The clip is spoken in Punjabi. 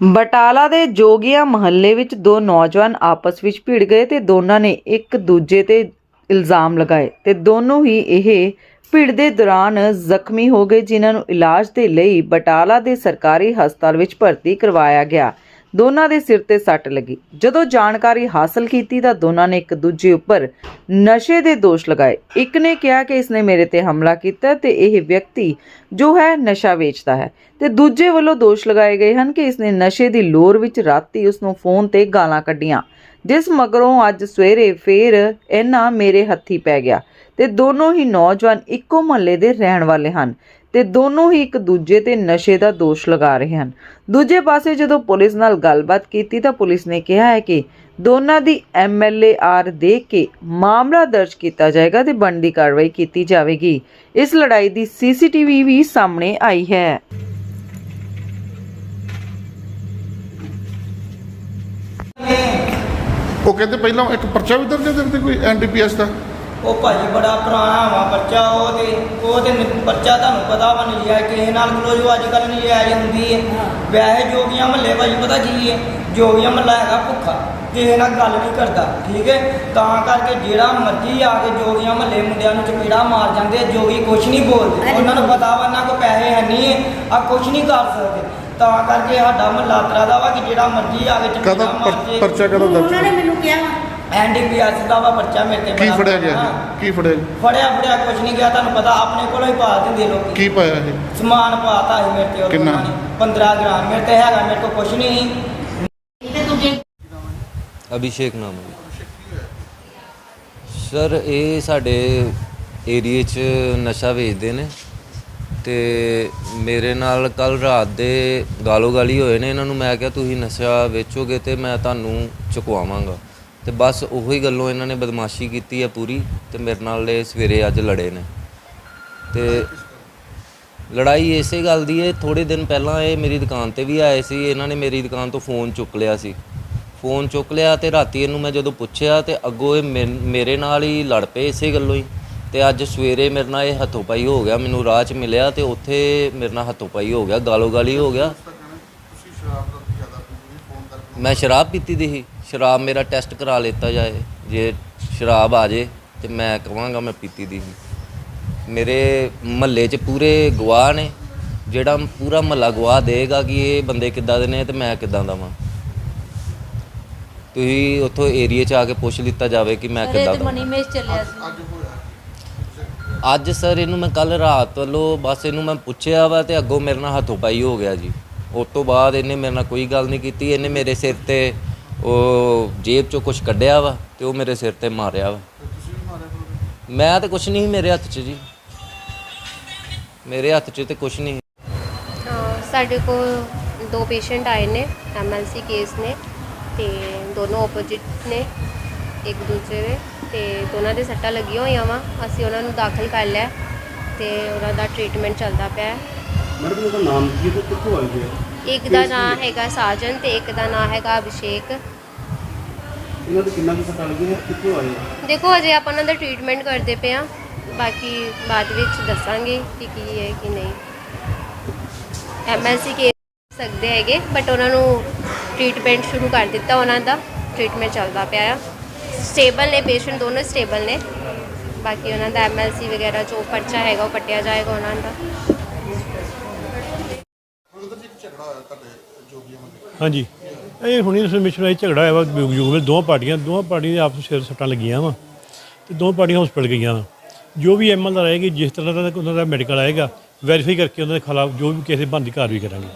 ਬਟਾਲਾ ਦੇ ਜੋਗੀਆ ਮਹੱਲੇ ਵਿੱਚ ਦੋ ਨੌਜਵਾਨ ਆਪਸ ਵਿੱਚ ਭਿੜ ਗਏ ਤੇ ਦੋਨਾਂ ਨੇ ਇੱਕ ਦੂਜੇ ਤੇ ਇਲਜ਼ਾਮ ਲਗਾਏ ਤੇ ਦੋਨੋਂ ਹੀ ਇਹ ਭਿੜ ਦੇ ਦੌਰਾਨ ਜ਼ਖਮੀ ਹੋ ਗਏ, ਜਿਨ੍ਹਾਂ ਨੂੰ ਇਲਾਜ ਦੇ ਲਈ ਬਟਾਲਾ ਦੇ ਸਰਕਾਰੀ ਹਸਪਤਾਲ ਵਿੱਚ ਭਰਤੀ ਕਰਵਾਇਆ ਗਿਆ। ਦੋਨਾਂ ਦੇ ਸਿਰ ਤੇ ਸੱਟ ਲੱਗੀ। ਜਦੋਂ ਜਾਣਕਾਰੀ ਹਾਸਲ ਕੀਤੀ ਤਾਂ ਦੋਨਾਂ ਨੇ ਇੱਕ ਦੂਜੇ ਉੱਪਰ ਨਸ਼ੇ ਦੇ ਦੋਸ਼ ਲਗਾਏ। ਇੱਕ ਨੇ ਕਿਹਾ ਕਿ ਇਸਨੇ ਮੇਰੇ ਤੇ ਹਮਲਾ ਕੀਤਾ ਤੇ ਇਹ ਵਿਅਕਤੀ ਜੋ ਹੈ ਨਸ਼ਾ ਵੇਚਦਾ ਹੈ। ਤੇ ਦੂਜੇ ਵੱਲੋਂ ਦੋਸ਼ ਲਗਾਏ ਗਏ ਹਨ ਕਿ ਇਸਨੇ ਨਸ਼ੇ ਦੀ ਲੋਰ ਵਿੱਚ ਰਾਤੀ ਉਸ ਨੂੰ ਫੋਨ ਤੇ ਗਾਲਾਂ ਕੱਢੀਆਂ, ਜਿਸ ਮਗਰੋਂ ਅੱਜ ਸਵੇਰੇ ਫੇਰ ਇਹਨਾਂ ਮੇਰੇ ਹੱਥੀ ਪੈ ਗਿਆ। ਤੇ ਦੋਨੋਂ ਹੀ ਨੌਜਵਾਨ ਇੱਕੋ ਮਹੱਲੇ ਦੇ ਰਹਿਣ ਵਾਲੇ ਹਨ। ਤੇ ਦੋਨੋਂ ਹੀ ਇੱਕ ਦੂਜੇ ਤੇ ਨਸ਼ੇ ਦਾ ਦੋਸ਼ ਲਗਾ ਰਹੇ ਹਨ। ਦੂਜੇ ਪਾਸੇ ਜਦੋਂ ਪੁਲਿਸ ਨਾਲ ਗੱਲਬਾਤ ਕੀਤੀ ਤਾਂ ਪੁਲਿਸ ਨੇ ਕਿਹਾ ਹੈ ਕਿ ਦੋਨਾਂ ਦੀ ਐਮਐਲਏ ਆਰ ਕੇ ਮਾਮਲਾ ਦਰਜ ਕੀਤਾ ਜਾਏਗਾ ਤੇ ਬਣਦੀ ਕਾਰਵਾਈ ਕੀਤੀ ਜਾਵੇਗੀ। ਇਸ ਲੜਾਈ ਦੀ ਸੀਸੀਟੀਵੀ ਵੀ ਸਾਹਮਣੇ ਆਈ ਹੈ। ਉਹ ਕਹਿੰਦੇ ਪਹਿਲਾਂ ਇੱਕ ਪਰਚਾ ਵੀ ਦਰਜ ਹੈ ਕੋਈ ਐਨਡੀਪੀਐਸ ਦਾ? ਉਹ ਭਾਜੀ ਬੜਾ ਪੁਰਾਣਾ ਵਾ ਬੱਚਾ ਉਹ ਤੇ ਉਹ ਤੇ ਨ- ਬੱਚਾ ਤੁਹਾਨੂੰ ਪਤਾ ਵਾ ਨਹੀਂ ਹੈ ਕਿਸੇ ਨਾਲ ਕਲੋਜ ਅੱਜ ਕੱਲ੍ਹ ਨਹੀਂ ਜਾਇਜ਼ ਹੁੰਦੀ ਹੈ। ਵੈਸੇ ਜੋਗੀਆਂ ਮਹੱਲੇ ਭਾਜੀ ਪਤਾ ਕੀ ਹੈ ਜੋਗੀਆਂ ਮਹੱਲਾ ਹੈਗਾ ਭੁੱਖਾ ਕਿਸੇ ਨਾਲ ਗੱਲ ਨਹੀਂ ਕਰਦਾ ਠੀਕ ਹੈ ਤਾਂ ਕਰਕੇ ਜਿਹੜਾ ਮਰਜ਼ੀ ਆ ਕੇ ਜੋਗੀਆਂ ਮਹੱਲੇ ਮੁੰਡਿਆਂ ਨੂੰ ਚਪੇੜਾ ਮਾਰ ਜਾਂਦੇ ਆ, ਜੋਗੀ ਕੁਛ ਨਹੀਂ ਬੋਲਦੇ। ਉਹਨਾਂ ਨੂੰ ਪਤਾ ਵਾ ਨਾ ਕੋ ਪੈਸੇ ਹੈ ਨਹੀਂ ਆ ਕੁਛ ਨਹੀਂ ਕਰ ਸਕਦੇ। ਤਾਂ ਕਰਕੇ ਸਾਡਾ ਮਹੱਲਾ ਤਰਾ ਦਾ ਵਾ ਕਿ ਜਿਹੜਾ ਮਰਜ਼ੀ ਆ ਕੇ ਚਪੇੜਾ ਮਾਰ ਜੇ। ਪਰਚਾ ਕਹਦਾ ਦਰਜ ਉਹਨਾਂ ਨੇ ਮੈਨੂੰ ਕਿਹਾ ਐਨਡੀਪੀਐਸ ਦਾ ਵਾ ਬੱਚਾ ਮੇਰੇ ਤੇ ਕੀ ਫੜਿਆ ਗਿਆ? ਕੀ ਫੜਿਆ ਗਿਆ? ਫੜਿਆ ਫੜਿਆ ਕੁਛ ਨਹੀਂ ਗਿਆ ਤੁਹਾਨੂੰ ਪਤਾ ਆਪਣੇ ਕੋਲੋਂ ਹੀ ਪਾ ਦਿੰਦੇ ਲੋਕੀ। ਕੀ ਪਾਇਆ ਇਹ ਸਮਾਨ ਪਾਤਾ ਸੀ ਮੇਰੇ ਤੇ ਉਹ ਕਿੰਨਾ? ਲੋਕਾਂ ਨੇ। 15 ਗ੍ਰਾਮ ਮੇਰੇ ਤੇ ਹੈਗਾ ਮੇਰੇ ਕੋਲ ਕੁਛ ਨਹੀਂ। ਸੀ ਤੇ ਦੂਜੇ? ਅਭਿਸ਼ੇਕ ਨਾਮ ਹੈ ਸਰ ਇਹ ਸਾਡੇ ਏਰੀਏ 'ਚ ਨਸ਼ਾ ਵੇਚਦੇ ਨੇ ਤੇ ਮੇਰੇ ਨਾਲ ਕੱਲ ਰਾਤ ਦੇ ਗਾਲੋ ਗਾਲੀ ਹੋਏ ਨੇ। ਇਹਨਾਂ ਨੂੰ ਮੈਂ ਕਿਹਾ ਤੁਸੀਂ ਨਸ਼ਾ ਵੇਚੋਗੇ ਤੇ ਮੈਂ ਤੁਹਾਨੂੰ ਚੁਕਵਾਵਾਂਗਾ। ਤੇ ਬਸ ਉਹੀ ਗੱਲੋਂ ਇਹਨਾਂ ਨੇ ਬਦਮਾਸ਼ੀ ਕੀਤੀ ਹੈ ਪੂਰੀ ਤੇ ਮੇਰੇ ਨਾਲ ਇਹ ਸਵੇਰੇ ਅੱਜ ਲੜੇ ਨੇ। ਤੇ ਲੜਾਈ ਇਸੇ ਗੱਲ ਦੀ ਹੈ ਥੋੜੇ ਦਿਨ ਪਹਿਲਾਂ ਇਹ ਮੇਰੀ ਦੁਕਾਨ ਤੇ ਵੀ ਆਏ ਸੀ ਇਹਨਾਂ ਨੇ ਮੇਰੀ ਦੁਕਾਨ ਤੋਂ ਫੋਨ ਚੁੱਕ ਲਿਆ ਸੀ। ਫੋਨ ਚੁੱਕ ਲਿਆ ਤੇ ਰਾਤੀ ਇਹਨੂੰ ਮੈਂ ਜਦੋਂ ਪੁੱਛਿਆ ਤੇ ਅੱਗੋਂ ਇਹ ਮੇਰ- ਮੇਰੇ ਨਾਲ ਹੀ ਲੜ ਪਏ ਇਸੇ ਗੱਲੋਂ ਹੀ। ਤੇ ਅੱਜ ਸਵੇਰੇ ਮੇਰੇ ਨਾਲ ਇਹ ਹੱਥੋਂ ਪਾਈ ਹੋ ਗਿਆ ਮੈਨੂੰ ਰਾਹ 'ਚ ਮਿਲਿਆ ਤੇ ਉੱਥੇ ਮੇਰੇ ਨਾਲ ਹੱਥੋਂ ਪਾਈ ਹੋ ਗਿਆ ਗਾਲੋ ਗਾਲੀ ਹੋ ਗਿਆ। ਮੈਂ ਸ਼ਰਾਬ ਪੀਤੀ ਦੀ ਸੀ। ਸ਼ਰਾਬ ਮੇਰਾ ਟੈਸਟ ਕਰਾ ਲਿੱਤਾ ਜਾਏ ਜੇ ਸ਼ਰਾਬ ਆ ਜੇ ਤੇ ਮੈਂ ਕਹਾਂਗਾ ਮੈਂ ਪੀਤੀ ਦੀ ਸੀ ਮੇਰੇ ਮਹੱਲੇ 'ਚ ਪੂਰੇ ਗਵਾਹ ਨੇ ਜਿਹੜਾ ਪੂਰਾ ਮਹੱਲਾ ਗਵਾਹ ਦੇਗਾ ਕਿ ਇਹ ਬੰਦੇ ਕਿੱਦਾਂ ਦੇ ਨੇ ਤੇ ਮੈਂ ਕਿੱਦਾਂ ਦਾ ਵਾਂ। ਤੁਸੀਂ ਉੱਥੋਂ ਏਰੀਆ 'ਚ ਆ ਕੇ ਪੁੱਛ ਲਿੱਤਾ ਜਾਵੇ ਕਿ ਮੈਂ ਕਿੱਦਾਂ ਦਾ ਮਨੀ ਮੇਸ਼ ਚੱਲਿਆ ਸੀ। ਅੱਜ ਸਰ ਇਹਨੂੰ ਮੈਂ ਕੱਲ ਰਾਤ ਵੱਲੋਂ ਬਸ ਇਹਨੂੰ ਮੈਂ ਪੁੱਛਿਆ ਵਾ ਤੇ ਅੱਗੋਂ ਮੇਰੇ ਨਾਲ ਹੱਥੋਂ ਪਾਈ ਹੋ ਗਿਆ ਜੀ। ਉਸ ਤੋਂ ਬਾਅਦ ਇਹਨੇ ਮੇਰੇ ਨਾਲ ਕੋਈ ਗੱਲ ਨਹੀਂ ਕੀਤੀ ਇਹਨੇ ਮੇਰੇ ਸਿਰ ਤੇ ਉਹ ਜੇਬ ਚੋਂ ਕੁਝ ਕੱਢਿਆ ਵਾ ਤੇ ਉਹ ਮੇਰੇ ਸਿਰ ਤੇ ਮਾਰਿਆ ਵਾ ਮੈਂ ਤੇ ਕੁਝ ਨਹੀਂ ਸੀ ਮੇਰੇ ਹੱਥ 'ਚ ਜੀ ਮੇਰੇ ਹੱਥ 'ਚ ਤੇ ਕੁਝ ਨਹੀਂ ਸੀ। ਸਾਡੇ ਕੋਲ ਦੋ ਪੇਸ਼ੈਂਟ ਆਏ ਨੇ ਐਮਐਲਸੀ ਕੇਸ ਨੇ ਤੇ ਦੋਨੋਂ ਆਪੋਜੀਟ ਨੇ, ਇੱਕ ਦੂਜੇ ਦੇ ਤੇ ਦੋਨਾਂ ਦੇ ਸੱਟਾਂ ਲੱਗੀਆਂ ਹੋਈਆਂ ਵਾ ਅਸੀਂ ਉਹਨਾਂ ਨੂੰ ਦਾਖਲ ਕਰ ਲਿਆ ਤੇ ਉਹਨਾਂ ਦਾ ਟ੍ਰੀਟਮੈਂਟ ਚੱਲਦਾ ਪਿਆ ਹੈ। ਮੈਡਮ ਉਹਦਾ ਨਾਮ ਕੀ ਹੈ ਤੇ ਕਿੱਥੋਂ ਆਏ ਜੀ ਇੱਕ ਦਾ ਨਾਮ ਹੈਗਾ ਸਾਜਨ ਤੇ ਇੱਕ ਦਾ ਨਾਮ ਹੈਗਾ ਅਭਿਸ਼ੇਕ। ਇਹਨਾਂ ਦੇ ਕਿੰਨਾ ਕੁ ਸੱਟਾਂ ਲੱਗੀਆਂ ਕਿੱਥੋਂ ਆਏ? ਦੇਖੋ ਅਜੇ ਆਪਾਂ ਉਹਨਾਂ ਦਾ ਟ੍ਰੀਟਮੈਂਟ ਕਰਦੇ ਪਏ ਆ ਬਾਕੀ ਬਾਅਦ ਵਿੱਚ ਦੱਸਾਂਗੇ ਕਿ ਕੀ ਹੈ ਕਿ ਨਹੀਂ। ਐਮਐਲਸੀ ਕੇ ਸਕਦੇ ਹੈਗੇ ਬਟ ਉਹਨਾਂ ਨੂੰ ਟ੍ਰੀਟਮੈਂਟ ਸ਼ੁਰੂ ਕਰ ਦਿੱਤਾ ਉਹਨਾਂ ਦਾ। ਟ੍ਰੀਟਮੈਂਟ ਚੱਲਦਾ ਪਿਆ ਆ। ਸਟੇਬਲ ਨੇ ਪੇਸ਼ੈਂਟ ਦੋਨੋਂ ਸਟੇਬਲ ਨੇ। ਬਾਕੀ ਉਹਨਾਂ ਦਾ ਐਮਐਲਸੀ ਵਗੈਰਾ ਜੋ ਪਰਚਾ ਹੈਗਾ ਉਹ ਕੱਟਿਆ ਜਾਏਗਾ ਉਹਨਾਂ ਦਾ। ਹਾਂਜੀ। ਇਹ ਹੁਣੀ ਇਨਫੋਰਮੇਸ਼ਨ ਆਈ ਝਗੜਾ ਹੋਇਆ ਵਾ ਯੁਗ ਵਿੱਚ ਦੋਵਾਂ ਪਾਰਟੀਆਂ ਦੋਵਾਂ ਪਾਰਟੀਆਂ ਦੇ ਆਪਸ ਵਿੱਚ ਸਿਰ ਸੱਟਾਂ ਲੱਗੀਆਂ ਵਾ ਤੇ ਦੋਵਾਂ ਪਾਰਟੀਆਂ ਹਸਪੀਟਲ ਗਈਆਂ ਵਾ। ਜੋ ਵੀ ਐਮਐਲ ਦਾ ਰਹੇਗੀ, ਜਿਸ ਤਰ੍ਹਾਂ ਦਾ ਉਹਨਾਂ ਦਾ ਮੈਡੀਕਲ ਆਏਗਾ ਵੈਰੀਫਾਈ ਕਰਕੇ ਉਹਨਾਂ ਦੇ ਖਿਲਾਫ ਜੋ ਵੀ ਕਿਸੇ ਬੰਦੀ ਕਾਰਵਾਈ ਕਰਾਂਗੇ।